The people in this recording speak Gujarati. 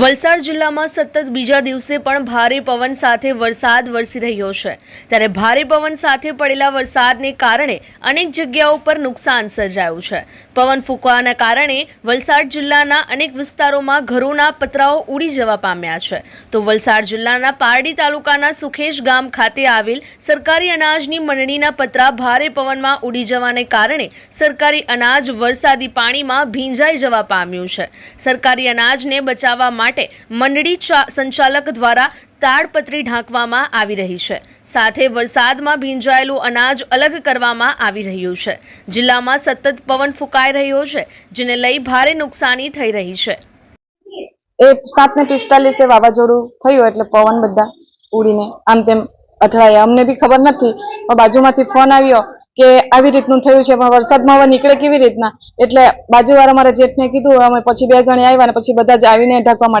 વલસાડ જિલ્લામાં સતત બીજા દિવસે પણ ભારે પવન સાથે વરસાદ વરસી રહ્યો છે. ત્યારે ભારે પવન સાથે પડેલા વરસાદને કારણે અનેક જગ્યાઓ પર નુકસાન સર્જાયું છે. પવન ફૂંકવાના કારણે વલસાડ જિલ્લાના અનેક વિસ્તારોમાં ઘરોના પતરાઓ ઉડી જવા પામ્યા છે. તો વલસાડ જિલ્લાના પારડી તાલુકાના સુખેશ ગામ ખાતે આવેલ સરકારી અનાજની મંડળીના પતરા ભારે પવનમાં ઉડી જવાને કારણે સરકારી અનાજ વરસાદી પાણીમાં ભીંજાઈ જવા પામ્યું છે. સરકારી અનાજને બચાવવા માટે મંડળી સંચાલક દ્વારા તાડપત્રી ઢાંકવામાં આવી રહી છે. સાથે વરસાદમાં ભીંજાયેલું અનાજ અલગ કરવામાં આવી રહ્યું છે. જિલ્લામાં સતત પવન ફૂંકાઈ રહ્યો છે, જેને લઈ ભારે નુકસાની થઈ રહી છે. એ સાત ને પિસ્તાલીસે વાવાઝોડું થયું એટલે પવન બધા ઉડીને, આમ તેમ અથડાયા. અમને બી ખબર નથી, પણ બાજુમાંથી ફોન આવ્યો કે આવી રીતનું થયું છે પણ વરસાદમાં હવે નીકળે કેવી રીતના? એટલે બાજુવાળા મારા જેઠને કીધું, અમે પછી બે જણે આવ્યા અને પછી બધા જ આવીને ઢાંકવા માટે